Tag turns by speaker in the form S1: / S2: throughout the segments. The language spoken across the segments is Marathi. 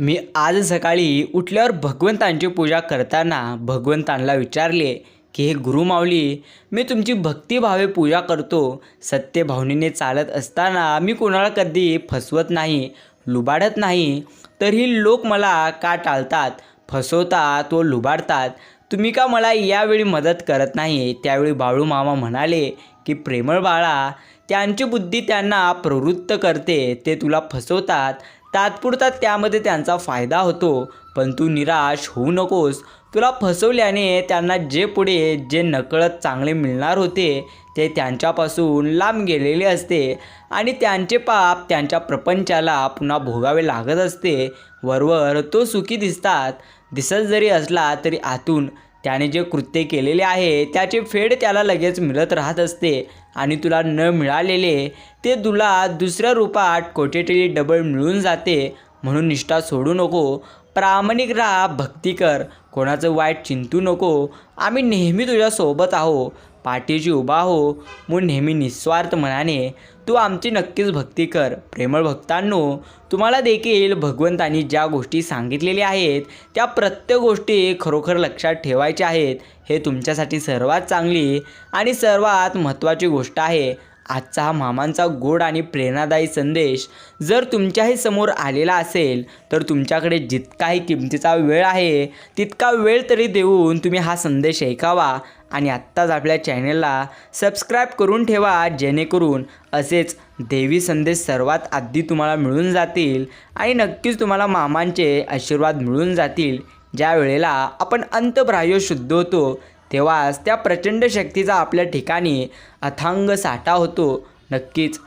S1: मी आज सकाळी उठल्यावर भगवंतांची पूजा करताना भगवंतांना विचारले की हे गुरुमावली मी तुमची भक्तिभावे पूजा करतो. सत्यभावनेने चालत असताना मी कोणाला कधी फसवत नाही लुबाडत नाही. तरीही लोक मला का टाळतात फसवतात व लुबाडतात? तुम्ही का मला यावेळी मदत करत नाही? त्यावेळी बाळू मामा म्हणाले की प्रेमळ बाळा त्यांची बुद्धी त्यांना प्रवृत्त करते. ते तुला फसवतात. तात्पुरता त्यामध्ये त्यांचा फायदा होतो. पण तू निराश होऊ नकोस. तुला फसवल्याने त्यांना जे पुढे जे नकळत चांगले मिळणार होते ते त्यांच्यापासून लांब गेलेले असते आणि त्यांचे पाप त्यांच्या प्रपंचाला पुन्हा भोगावे लागत असते. वरवर तो सुखी दिसतात. दिसत जरी असला तरी आतून त्याने जे कृत्य केलेले आहे त्याचे फेड त्याला लगेच मिळत राहत असते आणि तुला न मिळालेले ते तुला दुसऱ्या रूपात कोठेतरी डबल मिळून जाते म्हणून निष्ठा सोडू नको. प्रामाणिक राहा भक्ती कर. कोणाचं वाईट चिंतू नको. आम्ही नेहमी तुझ्यासोबत आहो. पाठीशी उभा हो. म्हणून नेहमी निस्वार्थ मनाने तू आमची नक्कीच भक्ती कर. प्रेमळ भक्तांनो तुम्हाला देखील भगवंतांनी ज्या गोष्टी सांगितलेल्या आहेत त्या प्रत्येक गोष्टी खरोखर लक्षात ठेवायच्या आहेत. हे तुमच्यासाठी सर्वात चांगली आणि सर्वात महत्त्वाची गोष्ट आहे. आजचा हा मामांचा गोड आणि प्रेरणादायी संदेश जर तुमच्याही समोर आलेला असेल तर तुमच्याकडे जितकाही किमतीचा वेळ आहे तितका वेळ तरी देऊन तुम्ही हा संदेश ऐकावा आणि आत्ताच आपल्या चॅनलला सबस्क्राईब करून ठेवा जेणेकरून असेच देवी संदेश सर्वात आधी तुम्हाला मिळून जातील आणि नक्कीच तुम्हाला मामांचे आशीर्वाद मिळून जातील. ज्या वेळेला आपण अंतप्राह्य शुद्ध होतो तेव्हाच त्या प्रचंड शक्तीचा आपल्या ठिकाणी अथांग साठा होतो. नक्कीच.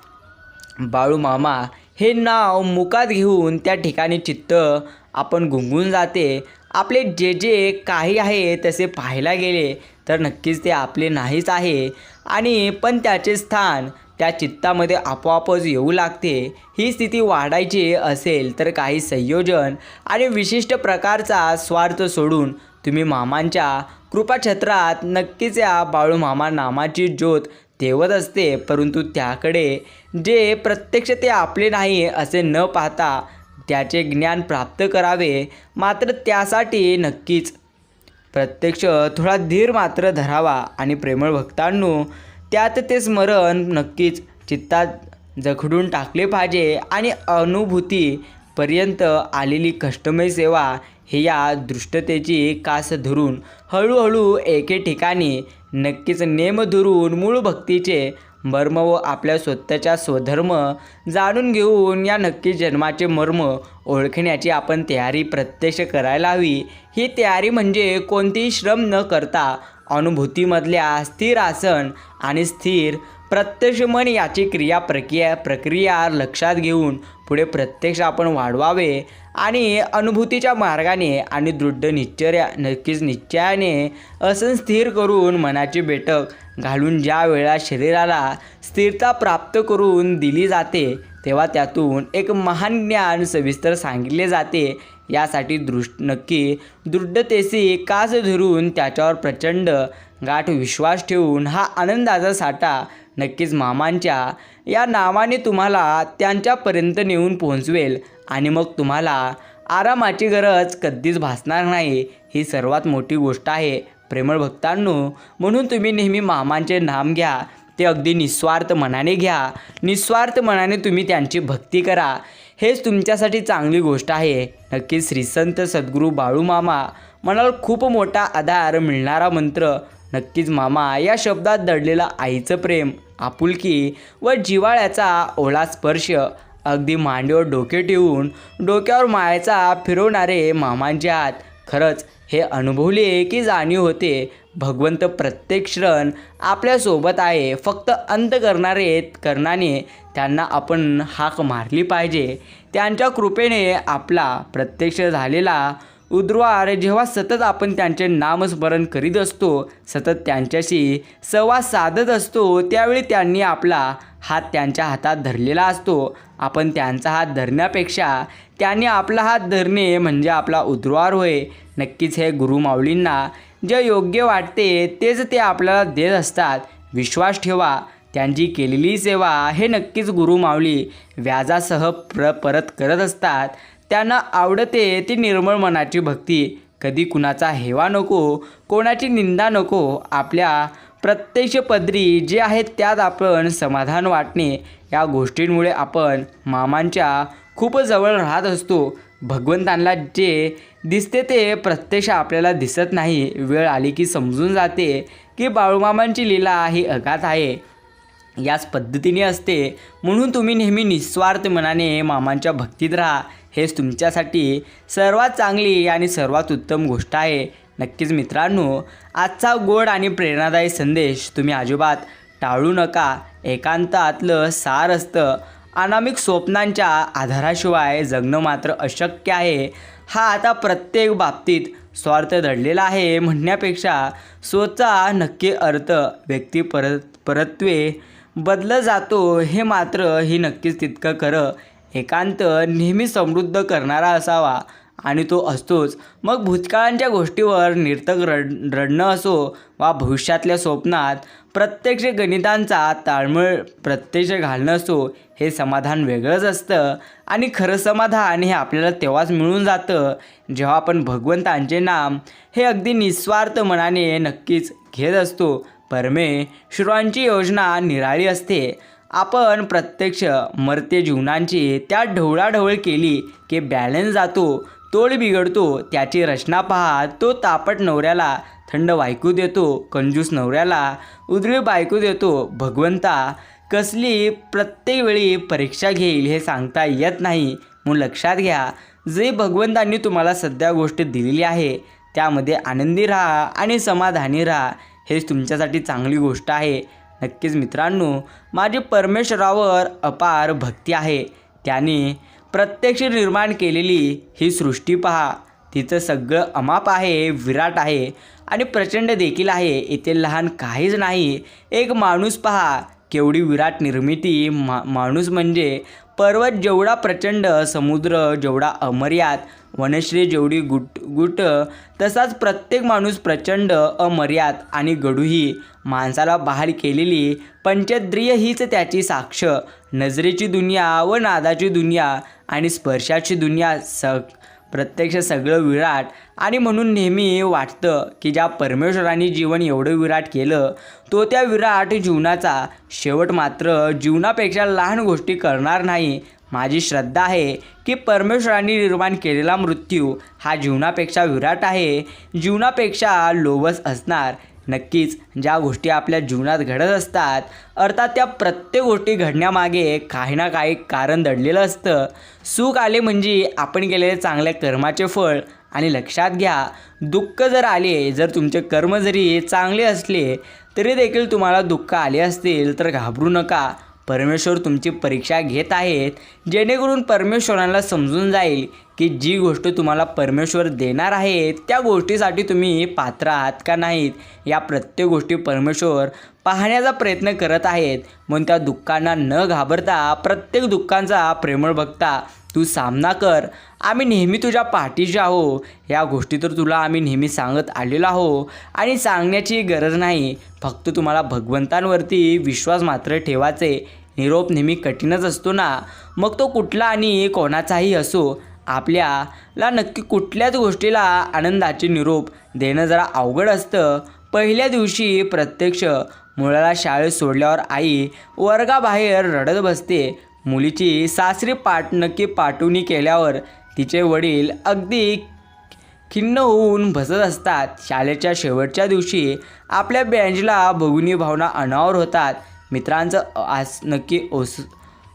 S1: बाळू मामा हे नाव मुखात घेऊन त्या ठिकाणी चित्त आपण गुंगून जाते. आपले जे जे काही आहे तसे पाहायला गेले तर नक्कीच ते आपले नाहीच आहे. आणि पण त्याचे स्थान त्या चित्तामध्ये आपोआपच येऊ लागते. ही स्थिती वाढायची असेल तर काही संयोजन आणि विशिष्ट प्रकारचा स्वार्थ सोडून तुम्ही मामांच्या कृपाक्षेत्रात नक्कीच या बाळू मामा नामाची ज्योत तेवत असते. परंतु त्याकडे जे प्रत्यक्ष ते आपले नाही असे न पाहता त्याचे ज्ञान प्राप्त करावे मात्र त्यासाठी नक्कीच. प्रत्यक्ष थोडा धीर मात्र धरावा आणि प्रेमळ भक्तांनो त्यात ते स्मरण नक्कीच चित्तात जखडून टाकले पाहिजे आणि अनुभूतीपर्यंत आलेली कष्टमय सेवा हे या दृष्टतेची कास धरून हळूहळू एके ठिकाणी नक्कीच नेम धरून मूळ भक्तीचे मर्म व आपल्या स्वतःच्या स्वधर्म जाणून घेऊन या नक्की जन्माचे मर्म ओळखण्याची आपण तयारी प्रत्यक्ष करायला हवी. ही तयारी म्हणजे कोणतेही श्रम न करता अनुभूतीमधल्या स्थिर आसन आणि स्थिर प्रत्यक्ष मन याची क्रिया प्रक्रिया प्रक्रिया लक्षात घेऊन पुढे प्रत्यक्ष आपण वाढवावे आणि अनुभूतीच्या मार्गाने आणि दृढ निश्चर्या नक्कीच निश्चयाने असं स्थिर करून मनाची बैठक घालून ज्या वेळा शरीराला स्थिरता प्राप्त करून दिली जाते तेव्हा त्यातून एक महान ज्ञान सविस्तर सांगितले जाते. यासाठी दृष्ट नक्की दृढतेशी कास धरून त्याच्यावर प्रचंड गाठ विश्वास ठेवून हा आनंदाचा साठा नक्कीच मामांच्या या नावाने तुम्हाला त्यांच्यापर्यंत नेऊन पोहोचवेल आणि मग तुम्हाला आरामाची गरज कधीच भासणार नाही. ही सर्वात मोठी गोष्ट आहे. प्रेमळ भक्तांनो म्हणून तुम्ही नेहमी मामांचे नाम घ्या. ते अगदी निस्वार्थ मनाने घ्या. निस्वार्थ मनाने तुम्ही त्यांची भक्ती करा. हेच तुमच्यासाठी चांगली गोष्ट आहे. नक्कीच श्रीसंत सद्गुरू बाळू मामा मनाला खूप मोठा आधार मिळणारा मंत्र नक्कीच मामा या शब्दात दडलेलं आईचं प्रेम आपुलकी व जिवाळ्याचा ओला स्पर्श अगदी मांडीवर डोके ठेवून डोक्यावर मायाचा फिरवणारे मामांचे हात. खरंच हे अनुभवले की जाणीव होते भगवंत प्रत्येक क्षण आपल्यासोबत आहे फक्त अंत करणारे करणाने त्यांना आपण हाक मारली पाहिजे. त्यांच्या कृपेने आपला प्रत्यक्ष झालेला उद्वार जेव्हा सतत आपण त्यांचे नामस्मरण करीत असतो सतत त्यांच्याशी संवाद साधत असतो त्यावेळी त्यांनी आपला हात त्यांच्या हातात धरलेला असतो. आपण त्यांचा हात धरण्यापेक्षा त्यांनी आपला हात धरणे म्हणजे आपला उद्वार होय. नक्कीच हे गुरुमाऊलींना जे योग्य वाटते तेच ते आपल्याला देत असतात. विश्वास ठेवा. त्यांची केलेली सेवा हे नक्कीच गुरुमाऊली व्याजासह प्र परत करत असतात. त्यांना आवडते ती निर्मळ मनाची भक्ती. कधी कुणाचा हेवा नको कोणाची निंदा नको आपल्या प्रत्यक्ष पदरी जे आहेत त्यात आपण समाधान वाटणे. या गोष्टींमुळे आपण मामांच्या खूप जवळ राहत असतो. भगवंतांना जे दिसते ते प्रत्यक्ष आपल्याला दिसत नाही. वेळ आली की समजून जाते की बाळूमामांची लीला ही अगाध आहे. याच पद्धतीने असते. म्हणून तुम्ही नेहमी निस्वार्थ मनाने मामांच्या भक्तीत राहा. हेच तुमच्यासाठी सर्वात चांगली आणि सर्वात उत्तम गोष्ट आहे. नक्कीच मित्रांनो आजचा गोड आणि प्रेरणादायी संदेश तुम्ही अजिबात टाळू नका. एकांतातलं सार असतं. अनामिक स्वप्नांच्या आधाराशिवाय जगणं मात्र अशक्य आहे. हा आता प्रत्येक बाबतीत स्वार्थ दडलेला आहे म्हणण्यापेक्षा स्वतः नक्की अर्थ व्यक्ती परत परत्वे बदलं जातो हे मात्र ही नक्कीच तितकं खरं. एकांत नेहमी समृद्ध करणारा असावा आणि तो असतोच. मग भूतकाळांच्या गोष्टीवर निर्थक रड रडणं असो वा भविष्यातल्या स्वप्नात प्रत्यक्ष गणितांचा ताळमेळ प्रत्यक्ष घालणं असो हे समाधान वेगळंच असतं. आणि खरं समाधान हे आपल्याला तेव्हाच मिळून जातं जेव्हा आपण भगवंतांचे नाम हे अगदी निस्वार्थ मनाने नक्कीच घेत असतो. परमे परमेश्वरांची योजना निराळी असते. आपण प्रत्यक्ष मरते जीवनांची त्या ढवळाढवळ केली की बॅलन्स जातो तोळ बिघडतो त्याची रचना पहा तो तापट नवऱ्याला थंड वायकू देतो कंजूस नवऱ्याला उदळी बायकू देतो भगवंता कसली प्रत्येक वेळी परीक्षा घेईल हे सांगता येत नाही. म्हणून लक्षात घ्या जे भगवंतांनी तुम्हाला सध्या गोष्ट दिलेली आहे त्यामध्ये आनंदी राहा आणि समाधानी राहा. हेच तुमच्यासाठी चांगली गोष्ट आहे. नक्कीच मित्रांनो माझी परमेश्वरावर अपार भक्ती आहे. त्याने प्रत्यक्ष निर्माण केलेली ही सृष्टी पहा. तिचं सगळं अमाप आहे विराट आहे आणि प्रचंड देखील आहे. इथे लहान काहीच नाही. एक माणूस पहा. केवढी विराट निर्मिती. मा माणूस म्हणजे पर्वत जेवढा प्रचंड समुद्र जेवढा अमर्याद वनश्री जेवढी गुट गुट तसाच प्रत्येक माणूस प्रचंड अमर्याद आणि गडूही माणसाला बहाल केलेली पंचद्रिय हीच त्याची साक्ष. नजरेची दुनिया व नादाची दुनिया आणि स्पर्शाची दुनिया स प्रत्यक्ष सगळं विराट. आणि म्हणून नेहमी वाटतं की ज्या परमेश्वराने जीवन एवढं विराट केलं तो त्या विराट जीवनाचा शेवट मात्र जीवनापेक्षा लहान गोष्टी करणार नाही माझी श्रद्धा आहे की परमेश्वराने निर्माण केलेला मृत्यू हा जीवनापेक्षा विराट आहे. जीवनापेक्षा लोवस असणार. नक्कीच ज्या गोष्टी आपल्या जीवनात घडत असतात अर्थात त्या प्रत्येक गोष्टी घडण्यामागे काही ना काही कारण दडलेलं असतं. सुख आले म्हणजे आपण केलेले चांगल्या कर्माचे फळ. आणि लक्षात घ्या दुःख जर आले जर तुमचे कर्म जरी चांगले असले तरी देखील तुम्हाला दुःख आले असतील तर घाबरू नका. परमेश्वर तुमची परीक्षा घेत आहेत जेणेकरून परमेश्वरांना समजून जाईल की जी गोष्ट तुम्हाला परमेश्वर देणार आहेत त्या गोष्टीसाठी तुम्ही पात्र आहात का नाहीत या प्रत्येक गोष्टी परमेश्वर पाहण्याचा प्रयत्न करत आहेत. म्हणून त्या दुःखांना न घाबरता प्रत्येक दुःखांचा प्रेमळ बघता तू सामना कर. आम्ही नेहमी तुझ्या पाठीशी आहो. या गोष्टी तर तुला आम्ही नेहमी सांगत आलेलो आहो. आणि सांगण्याची गरज नाही. फक्त तुम्हाला भगवंतांवरती विश्वास मात्र ठेवायचे. निरोप नेहमी कठीणच असतो ना. मग तो कुठला आणि कोणाचाही असो आपल्याला नक्की कुठल्याच गोष्टीला आनंदाचे निरोप देणं जरा अवघड असतं. पहिल्या दिवशी प्रत्यक्ष मुलाला शाळेत सोडल्यावर आई वर्गाबाहेर रडत बसते. मुलीची सासरी पाट नक्की पाठवणी केल्यावर तिचे वडील अगदी खिन्न होऊन बसत असतात. शाळेच्या शेवटच्या दिवशी आपल्या बँजला भगुनी भावना अनावर होतात. मित्रांचं आस नक्की ओस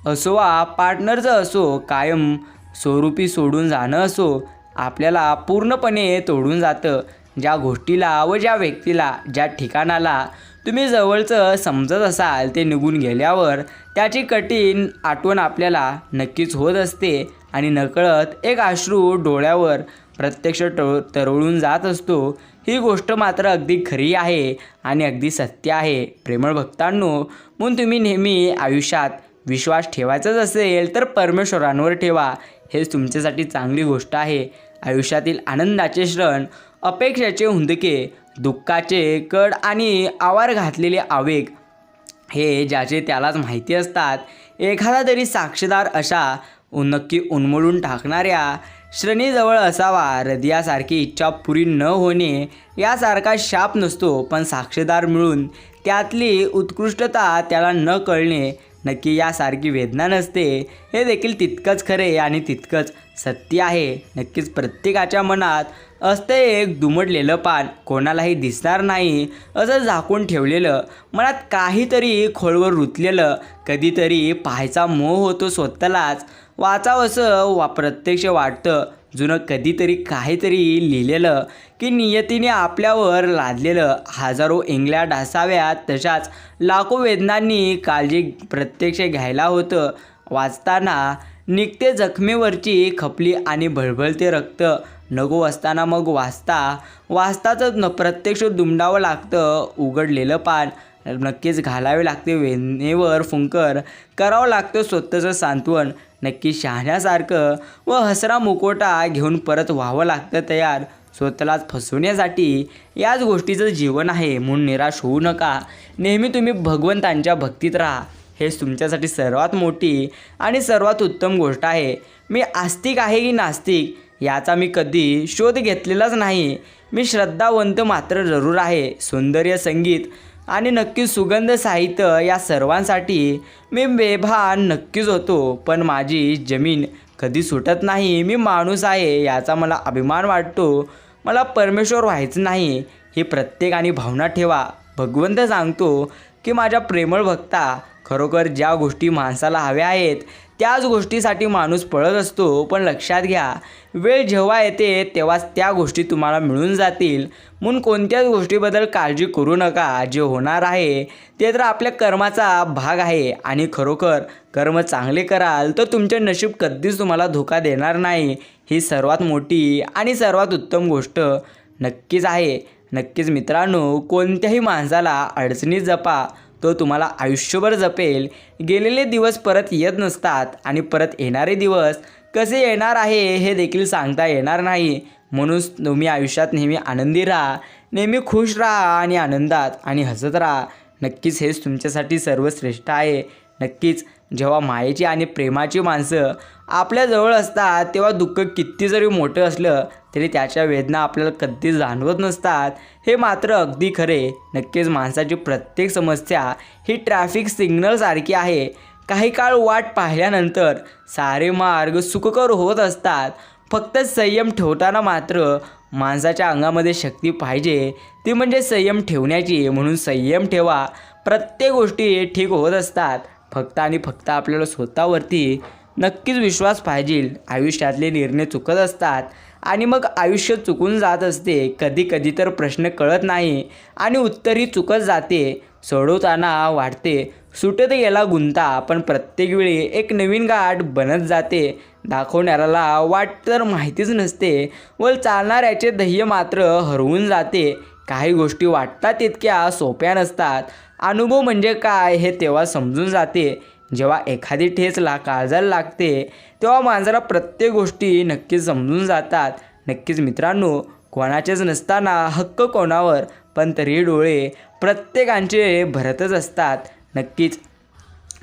S1: असो वा पार्टनरचं असो कायम स्वरूपी सोडून जाणं असो आपल्याला पूर्णपणे तोडून जातं. ज्या गोष्टीला व ज्या व्यक्तीला ज्या ठिकाणाला तुम्ही जवळचं समजत असाल ते निघून गेल्यावर त्याची कठीण आठवण आपल्याला नक्कीच होत असते. आणि नकळत एक अश्रू डोळ्यावर प्रत्यक्ष टळ तरळून जात असतो. ही गोष्ट मात्र अगदी खरी आहे आणि अगदी सत्य आहे. प्रेमळ भक्तांनो म्हणून तुम्ही नेहमी आयुष्यात विश्वास ठेवायचाच असेल तर परमेश्वरांवर ठेवा. हेच तुमच्यासाठी चांगली गोष्ट आहे. आयुष्यातील आनंदाचे क्षण अपेक्षेचे हुंदके दुःखाचे कड आणि आवार घातलेले आवेग हे ज्याचे त्यालाच माहिती असतात. एखादा तरी साक्षीदार अशा नक्की उन्मळून टाकणाऱ्या श्रेणीजवळ असावा. हृदयासारखी इच्छा पुरी न होणे यासारखा शाप नसतो पण साक्षीदार मिळून त्यातली उत्कृष्टता त्याला न कळणे नक्की यासारखी वेदना नसते. हे देखील तितकंच खरे आणि तितकंच सत्य आहे. नक्कीच प्रत्येकाच्या मनात असते एक दुमडलेलं पान. कोणालाही दिसणार नाही असं झाकून ठेवलेलं. मनात काहीतरी खोलवर रुतलेलं. कधीतरी पाहायचा मोह होतो स्वतःलाच. वाचावंसं वा प्रत्यक्ष वाटतं. जुनं कधीतरी काहीतरी लिहिलेलं की नियतीने आपल्यावर लादलेलं. हजारो इंगल्या ढासाव्यात तशाच लाखो वेदनांनी काळजी प्रत्यक्ष घ्यायला होतं. वाचताना निघते जखमेवरची खपली आणि भळभळते रक्त. नको असताना मग वाचता. वाचताच न प्रत्यक्ष दुमडावं लागतं उघडलेलं पान. नक्कीच घालावे लागते वेदनेवर फुंकर. करावं लागतं स्वतःचं सांत्वन. नक्की शहाण्यासारखं व हसरा मुकोटा घेऊन परत व्हावं लागतं तयार. स्वतःलाच फसवण्यासाठी याच गोष्टीचं जीवन आहे म्हणून निराश होऊ नका. नेहमी तुम्ही भगवंतांच्या भक्तीत राहा. हेच तुमच्यासाठी सर्वात मोठी आणि सर्वात उत्तम गोष्ट आहे. मी आस्तिक आहे की नास्तिक? याचा मी कधी शोध घेतलेलाच नाही. मी श्रद्धावंत मात्र जरूर आहे. सौंदर्य संगीत आणि नक्की सुगंध साहित्य या सर्वांसाठी मी बेभान नक्कीच होतो. पण माझी जमीन कधी सुटत नाही. मी माणूस आहे याचा मला अभिमान वाटतो. मला परमेश्वर व्हायचं नाही. ही प्रत्येकाने भावना ठेवा. भगवंत सांगतो की माझ्या प्रेमळ भक्ता खरोखर ज्या गोष्टी माणसाला हव्या आहेत त्याच गोष्टीसाठी माणूस पळत असतो. पण लक्षात घ्या वेळ जेव्हा येते तेव्हाच त्या गोष्टी तुम्हाला मिळून जातील. म्हणून कोणत्याच गोष्टीबद्दल काळजी करू नका. जे होणार आहे ते तर आपल्या कर्माचा भाग आहे. आणि खरोखर कर्म चांगले कराल तर तुमचे नशीब कधीच तुम्हाला धोका देणार नाही. ही सर्वात मोठी आणि सर्वात उत्तम गोष्ट नक्कीच आहे. नक्कीच मित्रांनो कोणत्याही माणसाला अडचणीत जपा. तो तुम्हाला आयुष्यभर जपेल. गेलेले दिवस परत येत नसतात आणि परत येणारे दिवस कसे येणार आहे हे देखील सांगता येणार नाही. म्हणून तुम्ही आयुष्यात नेहमी आनंदी राहा नेहमी खुश राहा आणि आनंदात आणि हसत राहा. नक्कीच हेच तुमच्यासाठी सर्वश्रेष्ठ आहे. नक्कीच जेव्हा मायेची आणि प्रेमाची माणसं आपल्याजवळ असतात तेव्हा दुःख किती जरी मोठं असलं तरी त्याच्या वेदना आपल्याला कधीच जाणवत नसतात. हे मात्र अगदी खरे. नक्कीच माणसाची प्रत्येक समस्या ही ट्रॅफिक सिग्नलसारखी आहे. काही काळ वाट पाहिल्यानंतर सारे मार्ग सुखकर होत असतात. फक्त संयम ठेवताना मात्र माणसाच्या अंगामध्ये शक्ती पाहिजे. ती म्हणजे संयम ठेवण्याची. म्हणून संयम ठेवा. प्रत्येक गोष्टी ठीक होत असतात. फक्त आणि फक्त आपल्याला स्वतःवरती नक्कीच विश्वास पाहिजे. आयुष्यातले निर्णय चुकत असतात. आणि मग आयुष्य चुकून जात असते. कधी कधी तर प्रश्न कळत नाही आणि उत्तरही चुकत जाते. सोडवताना वाटते सुटत गेला गुंता पण प्रत्येक वेळी एक नवीन गाठ बनत जाते. दाखवणाऱ्याला वाट तर माहितीच नसते व चालणाऱ्याचे ध्येय मात्र हरवून जाते. काही गोष्टी वाटतात तितक्या सोप्या नसतात. अनुभव म्हणजे काय हे तेव्हा समजून जाते. जेव्हा एखादी ठेच ला काळजाला लागते तेव्हा माणसाला प्रत्येक गोष्टी नक्कीच समजून जातात. नक्कीच मित्रांनो कोणाचेच नसताना हक्क कोणावर पण तरी डोळे प्रत्येकांचे भरतच असतात. नक्कीच.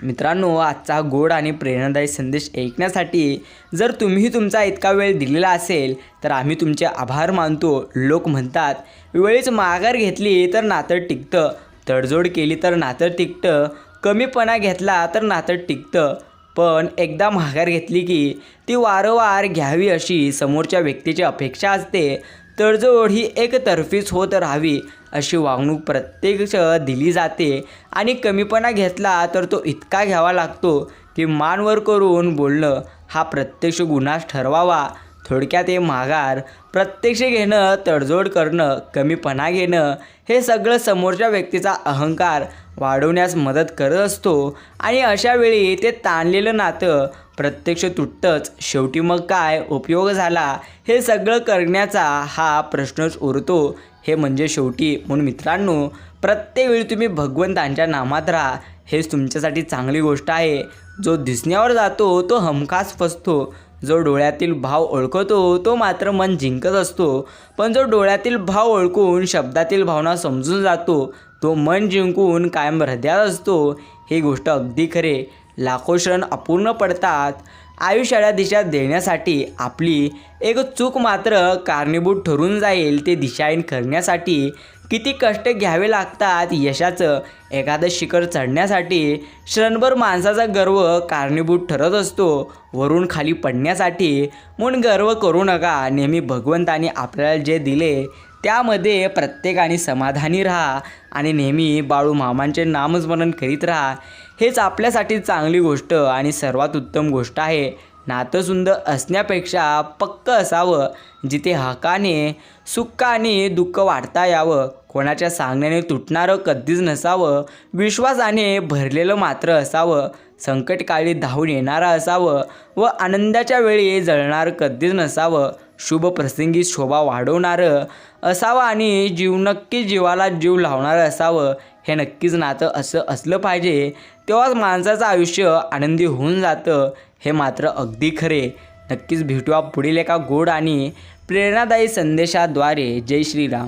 S1: मित्रांनो आजचा गोड आणि प्रेरणादायी संदेश ऐकण्यासाठी जर तुम्ही तुमचा इतका वेळ दिलेला असेल तर आम्ही तुमचे आभार मानतो. लोक म्हणतात वेळीच माघार घेतली तर नातं टिकतं तडजोड केली तर नातं टिकतं कमीपणा घेतला तर नातं टिकतं. पण एकदा माघार घेतली की ती वारंवार घ्यावी अशी समोरच्या व्यक्तीची अपेक्षा असते. तडजोड ही एकतर्फीच होत राहावी अशी वागणूक प्रत्यक्ष दिली जाते. आणि कमीपणा घेतला तर तो इतका घ्यावा लागतो की मानवर करून बोलणं हा प्रत्यक्ष गुन्हाच ठरवावा. थोडक्यात हे माघार प्रत्यक्ष घेणं तडजोड करणं कमीपणा घेणं हे सगळं समोरच्या व्यक्तीचा अहंकार वाढवण्यास मदत करत असतो. आणि अशावेळी ते ताणलेलं नातं प्रत्यक्ष तुटतंच शेवटी मग काय उपयोग झाला हे सगळं करण्याचा हा प्रश्नच उरतो. हे म्हणजे शेवटी म्हणून मित्रांनो प्रत्येक वेळी तुम्ही भगवंतांच्या नामात राहा. हेच तुमच्यासाठी चांगली गोष्ट आहे. जो दिसण्यावर जातो तो हमखास फसतो. जो डोळ्यातील भाव ओळखतो तो मात्र मन जिंकत असतो. पण जो डोळ्यातील भाव ओळखून शब्दातील भावना समजून जातो तो मन जिंकून कायम हृदयात असतो. ही गोष्ट अगदी खरे लाखो क्षण अपूर्ण पडतात. आयुष्याला दिशा देण्यासाठी आपली एक चूक मात्र कारणीभूत ठरून जाईल ते दिशाहीन करण्यासाठी किती कष्ट घ्यावे लागतात यशाचं एखादं शिखर चढण्यासाठी क्षणभर माणसाचा गर्व कारणीभूत ठरत असतो. वरून खाली पडण्यासाठी म्हणून गर्व करू नका. नेहमी भगवंताने आपल्याला जे दिले त्यामध्ये प्रत्येकाने समाधानी राहा आणि नेहमी बाळू मामांचे नामस्मरण करीत राहा. हेच आपल्यासाठी चांगली गोष्ट आणि सर्वात उत्तम गोष्ट आहे. नातं सुंदर असण्यापेक्षा पक्क असावं. जिथे हकाने आणि दुःख वाढता यावं. कोणाच्या सांगण्याने तुटणारं कधीच नसावं. विश्वासाने भरलेलं मात्र असावं. संकटकाळी धावून येणारं असावं. व आनंदाच्या वेळी जळणारं कधीच नसावं. शुभ प्रसंगी शोभा वाढवणारं असावं आणि जीव नक्की जीवाला जीव लावणारं असावं. हे नक्कीच नातं असं असलं पाहिजे. तेव्हाच माणसाचं आयुष्य आनंदी होऊन जातं हे मात्र अगदी खरे. नक्कीच भेटूया पुढील एका गोड आणि प्रेरणादायी संदेशाद्वारे. जय श्रीराम.